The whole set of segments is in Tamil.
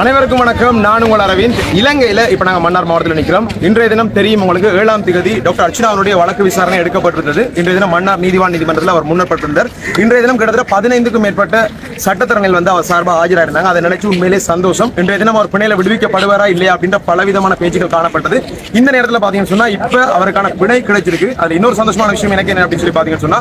அனைவருக்கும் வணக்கம். நான் உங்கள் அரவிந்த். இலங்கையில் இப்போ நாங்கள் மன்னார் மாவட்டத்தில் நிற்கிறோம் இன்றைய தினம் தெரியும் உங்களுக்கு ஏழாம் திகதி டாக்டர் அர்ச்சனா அவருடைய வழக்கு விசாரணை எடுக்கப்பட்டிருந்தது. இன்றைய தினம் மன்னார் நீதிவான் நீதிமன்றத்தில் அவர் முன்னப்பட்டிருந்தார் இன்றைய தினம் கிட்டத்தட்ட பதினைந்துக்கும் மேற்பட்ட சட்டத்தரங்கள் வந்து அவர் சார்பாக ஆஜராயிருந்தாங்க. அதை நினைச்சு உண்மையிலே சந்தோஷம். இன்றைய தினம் அவர் பிணையில விடுவிக்கப்படுவாரா இல்லையா அப்படின்ற பலவிதமான பேச்சுகள் காணப்பட்டது. இந்த நேரத்தில் பார்த்தீங்கன்னு சொன்னா இப்போ அவருக்கான பிணை கிடைச்சிருக்கு. அது இன்னொரு சந்தோஷமான விஷயம் எனக்கு என்ன அப்படின்னு சொல்லி பார்த்தீங்கன்னு சொன்னா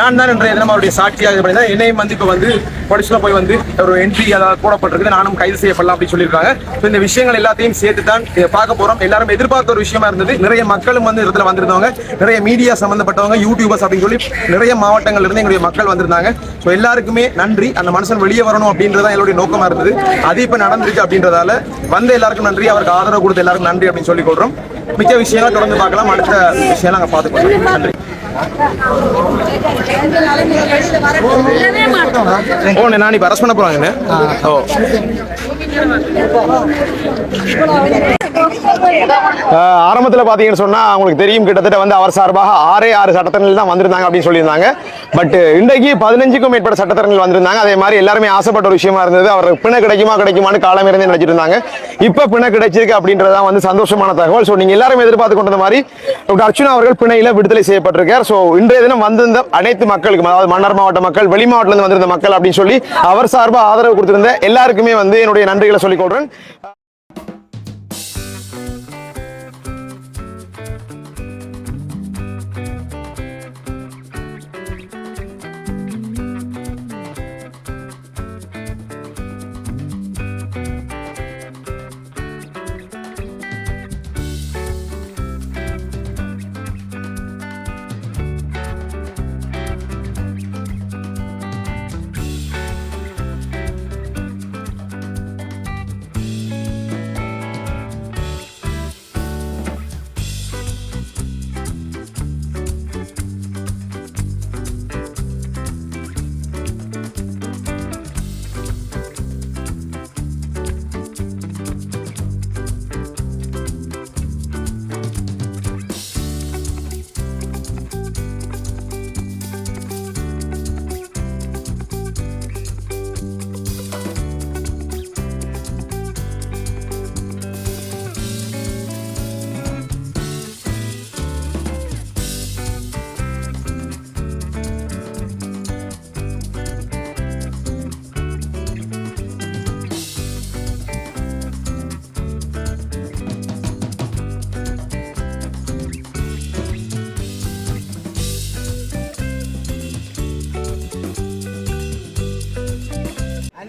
நான் தான் இன்றைய தினம் அவருடைய சாட்சியாக என்னையும் வந்து இப்போ வந்து பொலிஸில் போய் வந்து ஒரு என்ட்ரி அதாவது கூடப்பட்டிருக்கு நானும் கைது செய்யப்படலாம் அப்படின்னு சொல்லியிருக்காங்க. So, இந்த விஷயங்கள் எல்லாத்தையும் சேர்த்து தான் பார்க்க போறோம். எல்லாரும் எதிர்பார்த்த ஒரு விஷயமா இருந்தது. நிறைய மக்களும் வந்து இடத்துல வந்திருந்தவங்க. நிறைய மீடியா சம்பந்தப்பட்டவங்க யூடியூபர்ஸ் அப்படின்னு சொல்லி நிறைய மாவட்டங்கள்ல இருந்து எங்களுடைய மக்கள் வந்திருந்தாங்க. ஸோ எல்லாருக்குமே நன்றி. அந்த மனுஷன் வெளியே வரணும் அப்படின்றதான் எங்களுடைய நோக்கமா இருந்தது. அது இப்ப நடந்திருக்கு அப்படின்றதால வந்த எல்லாருக்கும் நன்றி. அவருக்கு ஆதரவு கொடுத்த எல்லாருக்கும் நன்றி அப்படின்னு சொல்லி கொள்றோம். மிக்க விஷயங்கள் தொடர்ந்து பார்க்கலாம். அடுத்த விஷயம் நாங்கள் பார்த்துக்கொள்றோம் நன்றி. ஓ நான் இப்போ அரெஸ்ட் பண்ண போறாங்க ஓ. 不好意思 ஆரம்பத்தில் பார்த்தீங்கன்னு சொன்னா அவங்களுக்கு தெரியும் கிட்டத்தட்ட வந்து அவர் சார்பாக ஆறே ஆறு சட்டத்தரங்கள் தான் வந்திருந்தாங்க அப்படின்னு சொல்லியிருந்தாங்க. பட் இன்றைக்கு பதினஞ்சுக்கும் மேற்பட்ட சட்டத்தரங்கள் வந்திருந்தாங்க. அதே மாதிரி எல்லாருமே ஆசைப்பட்ட ஒரு விஷயமா இருந்தது. அவர் பிணை கிடைக்குமா கிடைக்குமான்னு காலம் இருந்து நினைச்சிட்டு இருந்தாங்க. இப்போ பிணை கிடைச்சிருக்கு அப்படின்றதான் வந்து சந்தோஷமான தகவல். ஸோ நீங்கள் எல்லாரும் எதிர்பார்த்து கொண்ட மாதிரி டாக்டர் அர்ச்சுனா அவர்கள் பிணையில விடுதலை செய்யப்பட்டிருக்கார். ஸோ இன்றைய தினம் வந்திருந்த அனைத்து மக்களுக்கும் அதாவது மன்னார் மாவட்ட மக்கள் வெளி மாவட்டத்திலிருந்து வந்திருந்த மக்கள் அப்படின்னு சொல்லி அவர் சார்பாக ஆதரவு கொடுத்திருந்த எல்லாருக்குமே வந்து என்னுடைய நன்றிகளை சொல்லிக் கொள்றேன்.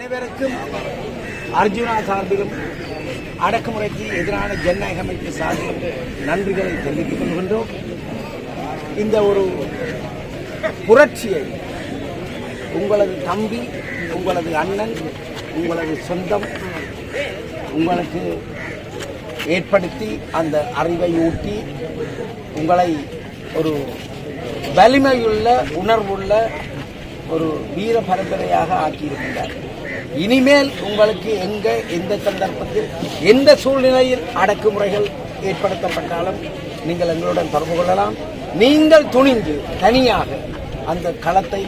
அனைவருக்கும் அர்ஜுனா சார்பிலும் அடக்குமுறைக்கு எதிரான ஜனநாயக அமைப்பு சார்பிலும் நன்றிகளை தெரிவித்துக் கொள்கின்றோம். இந்த ஒரு புரட்சியை உங்களது தம்பி உங்களது அண்ணன் உங்களது சொந்தம் உங்களுக்கு ஏற்படுத்தி அந்த அறிவை ஊட்டி உங்களை ஒரு வலிமையுள்ள உணர்வுள்ள ஒரு வீர பரம்பரையாக ஆக்கியிருக்கின்றார் இனிமேல் உங்களுக்கு எங்க எந்த சந்தர்ப்பத்தில் எந்த சூழ்நிலையில் அடக்குமுறைகள் ஏற்படுத்தப்பட்டாலும் நீங்கள் எங்களுடன் தொடர்பு கொள்ளலாம். நீங்கள் துணிந்து தனியாக அந்த களத்தை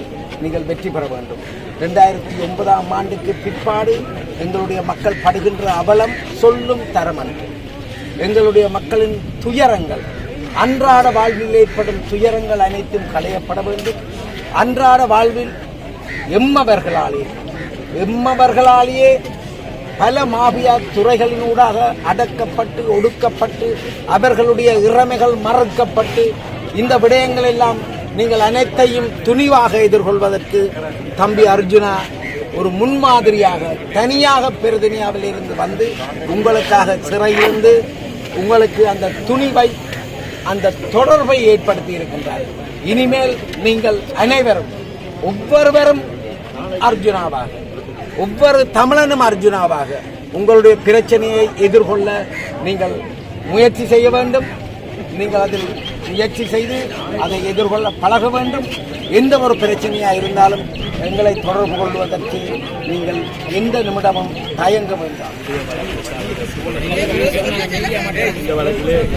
நீங்கள் வெற்றி பெற வேண்டும். ரெண்டாயிரத்தி ஒன்பதாம் ஆண்டுக்கு பிற்பாடு எங்களுடைய மக்கள் படுகின்ற அவலம் சொல்லும் தரமன்று எங்களுடைய மக்களின் துயரங்கள் அன்றாட வாழ்வில் ஏற்படும் துயரங்கள் அனைத்தும் களையப்பட வேண்டும். அன்றாட வாழ்வில் எம்மவர்களாலே எம்மவர்களாலேயே பல மாபியா துறைகளினூடாக அடக்கப்பட்டு ஒடுக்கப்பட்டு அவர்களுடைய இறமைகள் மறக்கப்பட்டு இந்த விடயங்கள் எல்லாம் நீங்கள் அனைத்தையும் துணிவாக எதிர்கொள்வதற்கு தம்பி அர்ஜுனா ஒரு முன்மாதிரியாக தனியாக பெருதுனியாவில் இருந்து வந்து உங்களுக்காக சிறையிருந்து உங்களுக்கு அந்த துணிவை அந்த தொடர்பை ஏற்படுத்தி இருக்கின்றார். இனிமேல் நீங்கள் அனைவரும் ஒவ்வொருவரும் அர்ஜுனாவாக. ஒவ்வொரு தமிழனும் அர்ஜுனாவாக உங்களுடைய பிரச்சனையை எதிர்கொள்ள நீங்கள் முயற்சி செய்ய வேண்டும். நீங்கள் அதில் முயற்சி செய்து அதை எதிர்கொள்ள பழக வேண்டும். எந்த ஒரு பிரச்சனையாக இருந்தாலும் எங்களை தொடர்பு கொள்வதற்கு நீங்கள் எந்த நிமிடமும் தயங்க வேண்டாம். இந்த வழக்கில்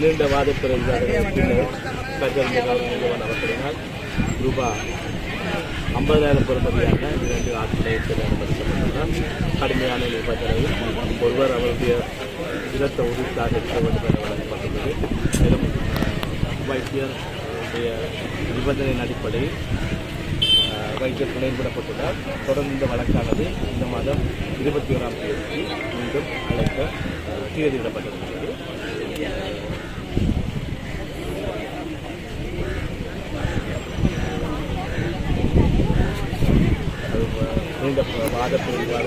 நீண்ட வாதப்பிறந்தார்கள் பின்னர் ரூபா ஐம்பதாயிரம் பெறுமதியான இரண்டு ஆட்களை அனுமதி தான் கடுமையான நிபந்தனையில் ஒருவர் அவருடைய இடத்தை உறுதியாக இருக்க வேண்டும் என வழங்கப்பட்டுள்ளது. மேலும் வைத்தியர் நிபந்தனையின் அடிப்படையில் வைத்தியர் துணைவிடப்பட்டுள்ளார் தொடர்ந்து இந்த வழக்கானது இந்த மாதம் இருபத்தி ஓராம் தேதிக்கு மீண்டும் அழைக்க அஹ், இந்த நீண்ட வாத பிரிவாக